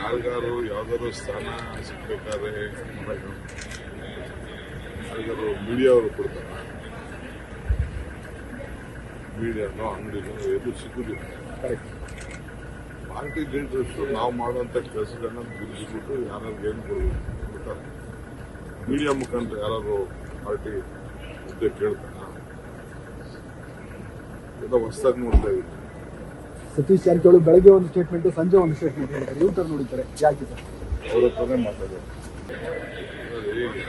ಯಾರಿಗಾರು ಯಾವ್ದಾದ್ರು ಸ್ಥಾನ ಸಿಗ್ಬೇಕಾದ್ರೆ ಯಾರಿಗಾರು ಮೀಡಿಯಾವರು ಕೊಡ್ತಾರ? ಮೀಡಿಯಾನೋ ಅಂಗಡಿನೋ ಎದು ಸಿಗುದಿಲ್ಲ. ಪಾರ್ಟಿ ಇಂಟ್ರೆಸ್ಟು ನಾವು ಮಾಡುವಂತ ಕೆಲಸಗಳನ್ನ ಬಿಡಿಸ್ಬಿಟ್ಟು ಯಾರು ಏನು ಕೊಡ್ತಾರೆ ಮೀಡಿಯಾ ಮುಖಾಂತರ ಯಾರು ಪಾರ್ಟಿ ಮುದ್ದೆ ಕೇಳ್ತಾರ? ಎಲ್ಲ ಹೊಸದಾಗಿ ನೋಡ್ತಾ ಇದ್ದೀವಿ. ಸತೀಶ್ ಜಾರಕಿಹೊಳಿ ಬೆಳಗ್ಗೆ ಒಂದು ಸ್ಟೇಟ್ಮೆಂಟ್ ಸಂಜೆ ಒಂದು ಸ್ಟೇಟ್ಮೆಂಟ್ ಹೇಳ್ತಾರೆ ಟರ್ನ್ ನೋಡಿದ್ದಾರೆ. ಯಾಕೆ ಸರ್? ಅವ್ರ ಹತ್ರನೇ ಮಾತಾಡೋದು.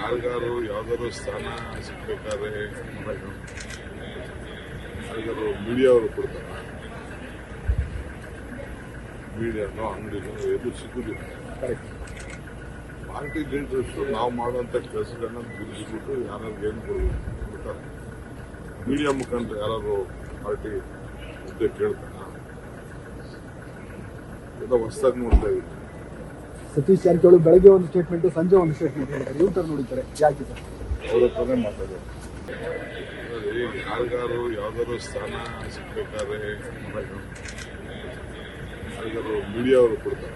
ಯಾರಿಗಾರು ಯಾವ್ದಾದ್ರು ಸ್ಥಾನ ಸಿಗ್ಬೇಕಾದ್ರೆ ಯಾರಿಗಾರು ಮೀಡಿಯಾವರು ಕೊಡ್ತಾರೆ? ಮೀಡಿಯಾನೋ ಅಂಗಡಿನೋ ಎದು ಸಿಗುದಿಲ್ಲ. ಪಾರ್ಟಿ ಲೀಡರ್ಸು ನಾವು ಮಾಡುವಂತ ಕೆಲಸಗಳನ್ನ ಬಿಡಿಸ್ಬಿಟ್ಟು ಯಾರು ಏನು ಕೊಡ್ತಾರೆ ಮೀಡಿಯಾ ಮುಖಾಂತರ ಯಾರು ಪಾರ್ಟಿ ಹುದ್ದೆ ಕೇಳ್ತಾರ? ಎಲ್ಲ ಹೊಸದಾಗಿ ನೋಡ್ತಾ ಇದ್ದೀವಿ. ಸತೀಶ್ ಜಾರಕಿಹೊಳಿ ಬೆಳಗ್ಗೆ ಒಂದು ಸ್ಟೇಟ್ಮೆಂಟ್ ಸಂಜೆ ಒಂದು ಸ್ಟೇಟ್ಮೆಂಟ್ ಹೇಳ್ತಾರೆ ಯೂ ಟರ್ನ್ ನೋಡಿದ್ದಾರೆ. ಯಾಕೆ ಸರ್? ಅವ್ರ ಹತ್ರನೇ ಮಾತಾಡೋದು ಯಾರಿಗಾರು ಯಾವ್ದಾದ್ರು ಸ್ಥಾನ ಸಿಗ್ಬೇಕಾದ್ರೆ ಯಾರಿಗಾರು ಮೀಡಿಯಾವರು ಕೊಡ್ತಾರ?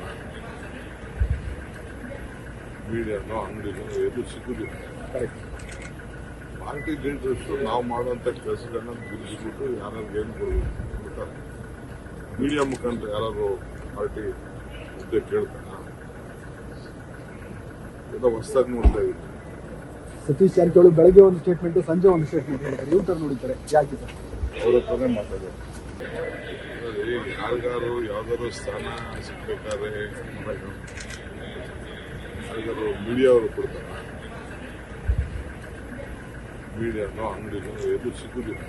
ಮೀಡಿಯಾನೋ ಅಂಗಡಿನೋ ಎದು ಸಿಗುದಿಲ್ಲ. ಪಾರ್ಟಿ ಲೀಡರ್ಸು ನಾವು ಮಾಡುವಂಥ ಕೆಲಸಗಳನ್ನ ಬಿಡಿಸ್ಬಿಟ್ಟು ಯಾರು ಏನು ಕೊಡ್ಬೇಕು ಮೀಡಿಯಾ ಮುಖಾಂತರ ಯಾರು ಪಾರ್ಟಿ ಹುದ್ದೆ ಕೇಳ್ತಾನ ಎಲ್ಲ ಹೊಸದಾಗಿ ನೋಡ್ತಾ ಇದ್ದೀವಿ ಸತೀಶ್ ಜಾರಕಿಹೊಳಿ ಬೆಳಗ್ಗೆ ಒಂದು ಸ್ಟೇಟ್ಮೆಂಟ್ ಸಂಜೆ ಒಂದು ಸ್ಟೇಟ್ಮೆಂಟ್ ಹೇಳ್ತಾರೆ ಯೂ ಟರ್ನ್ ನೋಡಿದ್ದಾರೆ. ಯಾಕೆ ಸರ್ ಅವ್ರ ಹತ್ರನೇ ಮಾತಾಡೋದು ಯಾರಿಗಾರು ಯಾವ್ದಾದ್ರು ಸ್ಥಾನ ಸಿಗ್ಬೇಕಾದ್ರೆ ಯಾರಿಗಾರು ಮೀಡಿಯಾವರು ಕೊಡ್ತಾರ? ಮೀಡಿಯಾನೋ ಅಂಗಡಿನೋ ಎದು ಸಿಗುದಿಲ್ಲ.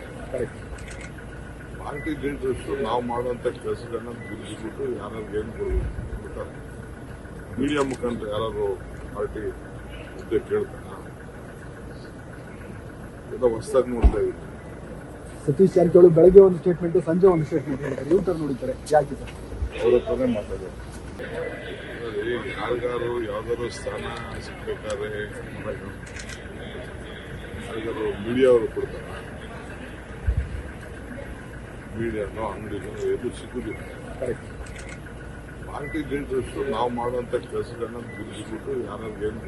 ಪಾರ್ಟಿ ಲೀಡರ್ಸು ನಾವು ಮಾಡುವಂಥ ಕೆಲಸಗಳನ್ನ ಗುರುತಿಸ್ಬಿಟ್ಟು ಯಾರು ಏನು ಕೊಡ್ತಾರೆ ಮೀಡಿಯಾ ಮುಖಾಂತರ ಯಾರು ಪಾರ್ಟಿ ಹುದ್ದೆ ಕೇಳ್ತಾರ? ಎಲ್ಲ ಹೊಸದಾಗಿ ನೋಡ್ತಾ ಇದ್ದೀನಿ. ಸತೀಶ್ ಜಾರಕಿಹೊಳಿ ಬೆಳಗ್ಗೆ ಒಂದು ಸ್ಟೇಟ್ಮೆಂಟ್ ಸಂಜೆ ಒಂದು ಸ್ಟೇಟ್ಮೆಂಟ್ ಹೇಳ್ತಾರೆ ಯೂ ಟರ್ನ್ ನೋಡಿದ್ದಾರೆ. ಯಾಕೆ ಸರ್ ಅವ್ರ ಹತ್ರನೇ ಮಾತಾಡೋದು ಯಾರಿಗಾರು ಯಾವ್ದಾದ್ರು ಸ್ಥಾನ ಸಿಗ್ಬೇಕಾದ್ರೆ ಯಾರಿಗಾರು ಮೀಡಿಯಾವರು ಕೊಡ್ತಾರ? ಮೀಡಿಯಾನೋ ಅಂಗಡಿನೋ ಎಲ್ಲೂ ಸಿಗುದಿಲ್ಲ. ಪಾರ್ಟಿ ಲೀಡರ್ಸು ನಾವು ಮಾಡುವಂತ ಕೆಲಸಗಳನ್ನ ಬಿಡಿಸ್ಬಿಟ್ಟು ಯಾರು ಏನು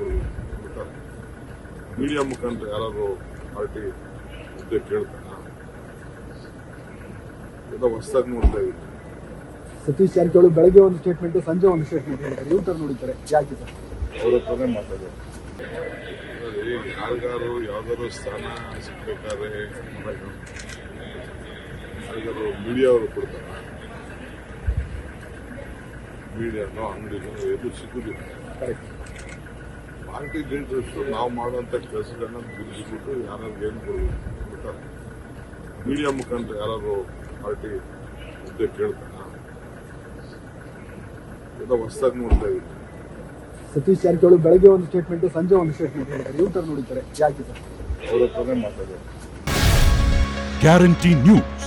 ಕೊಡ್ತಾರೆ ಮೀಡಿಯಾ ಮುಖಾಂತರ ಯಾರು ಪಾರ್ಟಿ ಮುದ್ದೆ ಕೇಳ್ತಾರ? ಎಲ್ಲ ಹೊಸದಾಗಿ ನೋಡ್ತಾ ಇದ್ದೀನಿ ಸತೀಶ್ ಜಾರಕಿಹೊಳಿ ಬೆಳಗ್ಗೆ ಒಂದು ಸ್ಟೇಟ್ಮೆಂಟ್ ಸಂಜೆ ಒಂದು ಸ್ಟೇಟ್ಮೆಂಟ್ ಹೇಳ್ತಾರೆ ಯೂ ಟರ್ನ್ ನೋಡಿದ್ದಾರೆ. ಯಾಕೆ ಸರ್? ಅವ್ರ ಹತ್ರನೇ ಮಾತಾಡೋದು. ಯಾರಿಗಾರು ಯಾವ್ದಾದ್ರು ಸ್ಥಾನ ಸಿಗ್ಬೇಕಾದ್ರೆ ಯಾರಿಗಾರು ಮೀಡಿಯಾವರು ಕೊಡ್ತಾರೆ. ಮೀಡಿಯಾನೋ ಅಂಗಡಿನೋ ಎದು ಸಿಗುದಿಲ್ಲ. ಪಾರ್ಟಿ ಲೀಡರ್ಸು ನಾವು ಮಾಡುವಂಥ ಕೆಲಸಗಳನ್ನ ಬಿಡಿಸ್ಬಿಟ್ಟು ಯಾರು ಏನು ಕೊಡ್ತಾರೆ ಮೀಡಿಯಾ ಮುಖಾಂತರ ಯಾರು ಪಾರ್ಟಿ ಮುದ್ದೆ ಕೇಳ್ತಾರ? ಎಲ್ಲ ಹೊಸದಾಗಿ ನೋಡ್ತಾ ಇದ್ದೀನಿ ಸತೀಶ್ ಜಾರಕಿಹೊಳಿ ಬೆಳಗ್ಗೆ ಒಂದು ಸ್ಟೇಟ್ಮೆಂಟ್ ಸಂಜೆ ಒಂದು ಸ್ಟೇಟ್ಮೆಂಟ್ ಹೇಳ್ತಾರೆ ಟರ್ನ್ ನೋಡಿದ್ದಾರೆ. ಯಾಕೆ ಸರ್? ಅವ್ರ ಹತ್ರನೇ ಮಾತಾಡೋದು ಗ್ಯಾರಂಟಿ ನ್ಯೂಸ್